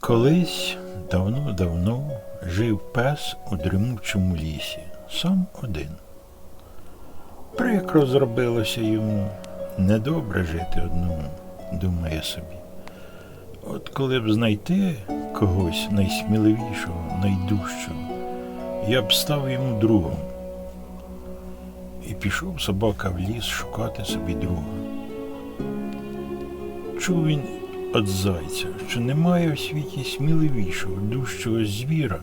Колись давно-давно жив пес у дрімучому лісі, сам один. Прикро зробилося йому недобре жити одному, думає собі. От коли б знайти когось найсміливішого, найдужчого, я б став йому другом. І пішов собака в ліс шукати собі друга. Чув він від зайця, що немає в світі сміливішого, дужчого звіра,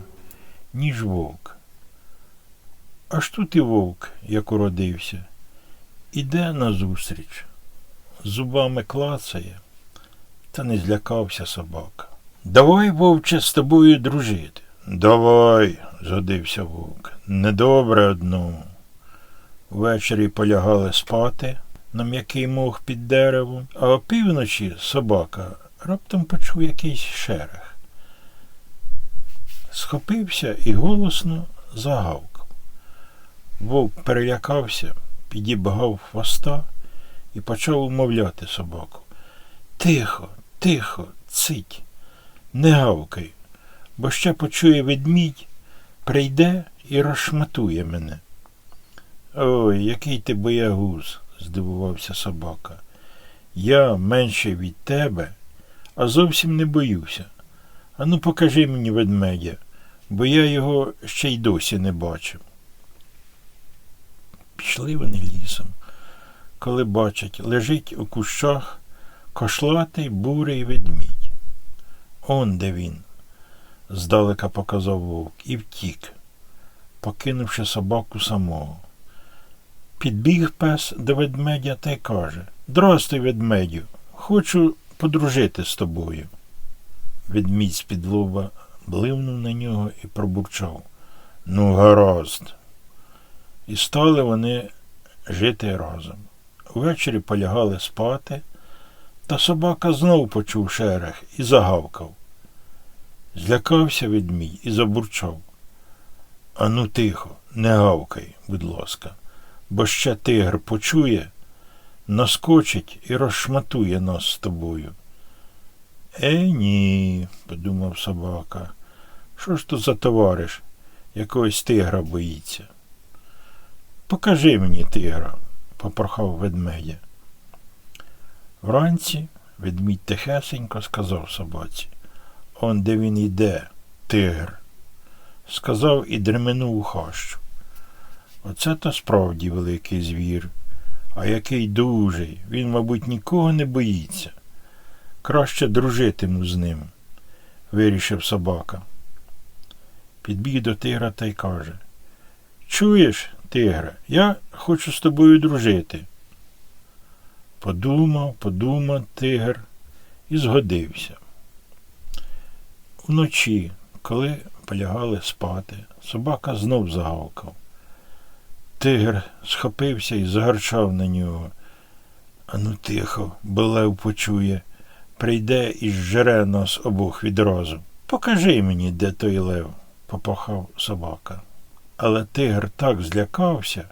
ніж вовк. Аж тут і вовк, як уродився, іде назустріч, зубами клацає, та не злякався собака. Давай, вовче, з тобою дружити. Давай, згодився вовк. Недобре одному. Ввечері полягали спати на м'який мох під деревом, а опівночі собака раптом почув якийсь шерех. Схопився і голосно загавкав. Вовк перелякався, підібгав хвоста і почав умовляти собаку. Тихо, тихо, цить, не гавкай, бо ще почує ведмідь, прийде і розшматує мене. Ой, який ти боягуз, здивувався собака. Я менше від тебе, а зовсім не боюся. Ану, покажи мені ведмедя, бо я його ще й досі не бачив. Пішли вони лісом, коли бачать, лежить у кущах кошлатий бурий ведмідь. Он де він, здалека показав вовк, і втік, покинувши собаку самого. Підбіг пес до ведмедя та й каже Здрастуй, ведмедю, хочу подружити з тобою. Ведмідь з-під лоба бливнув на нього і пробурчав. Ну, гаразд. І стали вони жити разом. Увечері полягали спати, та собака знов почув шерех і загавкав. Злякався ведмідь і забурчав. Ану тихо, не гавкай, будь ласка бо ще тигр почує, наскочить і розшматує нас з тобою. Е, ні, подумав собака. Що ж то за товариш, якогось тигра боїться? Покажи мені тигра, попрохав ведмедя. Вранці ведмідь тихесенько сказав собаці. Он де він іде, тигр. Сказав і дременув у хащу. Оце то справді великий звір, а який дужий, він, мабуть, нікого не боїться. Краще дружитиму з ним, вирішив собака. Підбіг до тигра та й каже Чуєш, тигре, я хочу з тобою дружити. Подумав, подумав тигр і згодився. Уночі, коли полягали спати, собака знов загавкав. Тигр схопився і загарчав на нього. Ану тихо, бо лев почує. Прийде і зжере нас обох відразу. Покажи мені, де той лев, попахав собака. Але тигр так злякався,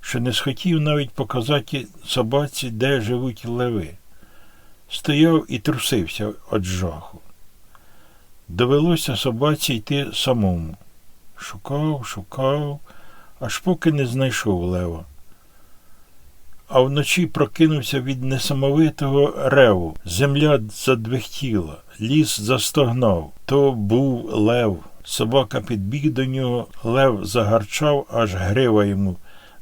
що не схотів навіть показати собаці, де живуть леви. Стояв і трусився від жаху. Довелося собаці йти самому. Шукав, шукав аж поки не знайшов лева. А вночі прокинувся від несамовитого реву. Земля задвихтіла, ліс застогнав. То був лев. Собака підбіг до нього, лев загарчав, аж грива йому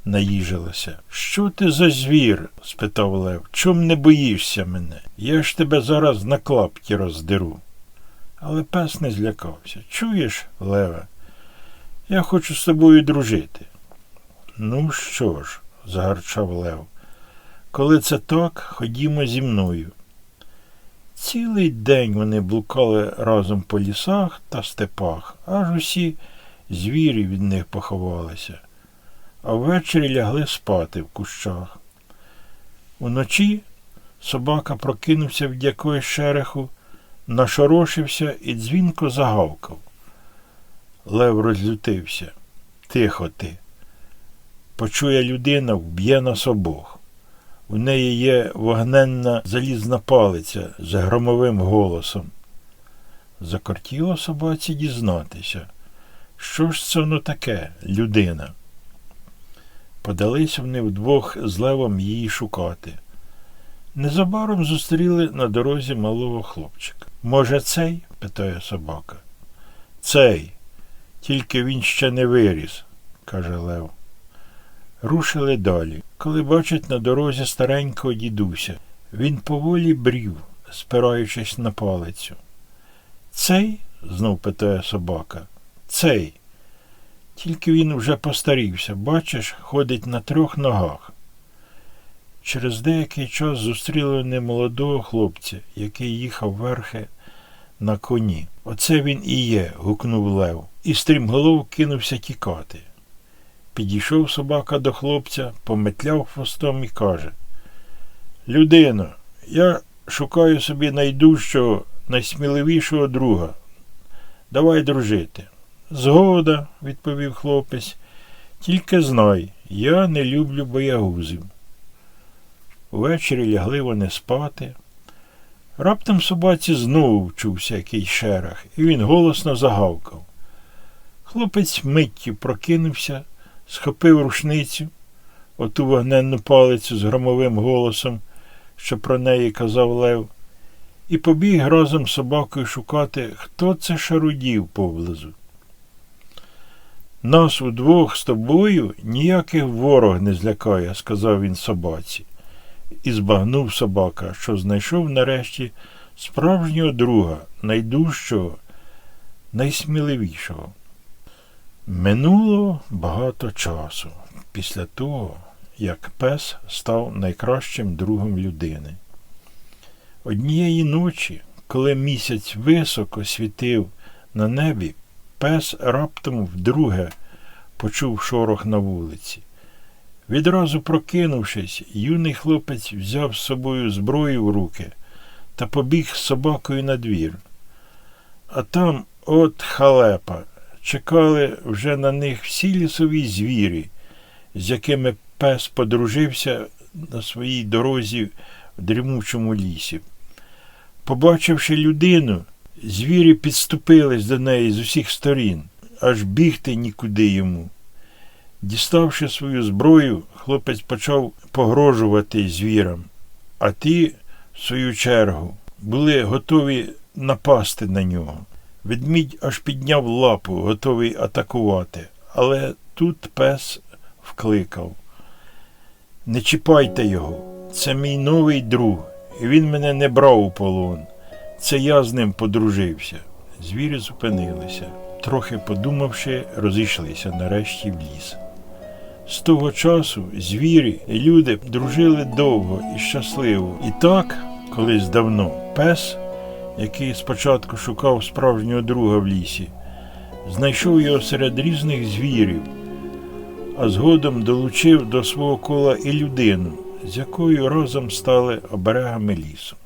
наїжилася. Що ти за звір? спитав Лев. Чом не боїшся мене? Я ж тебе зараз на клапті роздеру. Але пес не злякався. Чуєш, Леве? Я хочу з тобою дружити. Ну що ж, загарчав Лев, коли це так, ходімо зі мною. Цілий день вони блукали разом по лісах та степах, аж усі звірі від них поховалися, а ввечері лягли спати в кущах. Уночі собака прокинувся від якоїсь шереху, нашорошився і дзвінко загавкав. Лев розлютився. Тихо ти. Почує людина, вб'є нас обох. У неї є вогненна залізна палиця з громовим голосом. Закортіло собаці дізнатися. Що ж це воно таке, людина? Подались вони вдвох з левом її шукати. Незабаром зустріли на дорозі малого хлопчика. Може, цей? питає собака. Цей. Тільки він ще не виріс, каже Лев. Рушили далі, коли бачать на дорозі старенького дідуся. Він поволі брів, спираючись на палицю. Цей? знов питає собака. Цей. Тільки він вже постарівся, бачиш, ходить на трьох ногах. Через деякий час зустріли вони молодого хлопця, який їхав верхи на коні. Оце він і є, гукнув Лев, і стрімголов кинувся тікати. Підійшов собака до хлопця, пометляв хвостом і каже Людино, я шукаю собі найдужчого, найсміливішого друга. Давай дружити. Згода, відповів хлопець. Тільки знай, я не люблю боягузів. Увечері лягли вони спати. Раптом собаці знову вчувся якийсь шерах, і він голосно загавкав. Хлопець миттю прокинувся, схопив рушницю, оту вогненну палицю з громовим голосом, що про неї казав Лев, і побіг разом з собакою шукати, хто це шарудів поблизу. Нас удвох з тобою ніякий ворог не злякає, сказав він собаці, і збагнув собака, що знайшов нарешті справжнього друга, найдужчого, найсміливішого. Минуло багато часу після того, як пес став найкращим другом людини. Однієї ночі, коли місяць високо світив на небі, пес раптом вдруге почув шорох на вулиці. Відразу прокинувшись, юний хлопець взяв з собою зброю в руки та побіг з собакою на двір. А там от халепа. Чекали вже на них всі лісові звірі, з якими пес подружився на своїй дорозі в дрімучому лісі. Побачивши людину, звірі підступились до неї з усіх сторін, аж бігти нікуди йому. Діставши свою зброю, хлопець почав погрожувати звірам, а ті, в свою чергу, були готові напасти на нього. Ведмідь аж підняв лапу, готовий атакувати, але тут пес вкликав. Не чіпайте його, це мій новий друг, і він мене не брав у полон. Це я з ним подружився. Звірі зупинилися. Трохи подумавши, розійшлися нарешті в ліс. З того часу звірі і люди дружили довго і щасливо. І так, колись давно, пес, який спочатку шукав справжнього друга в лісі, знайшов його серед різних звірів, а згодом долучив до свого кола і людину, з якою разом стали оберегами лісу.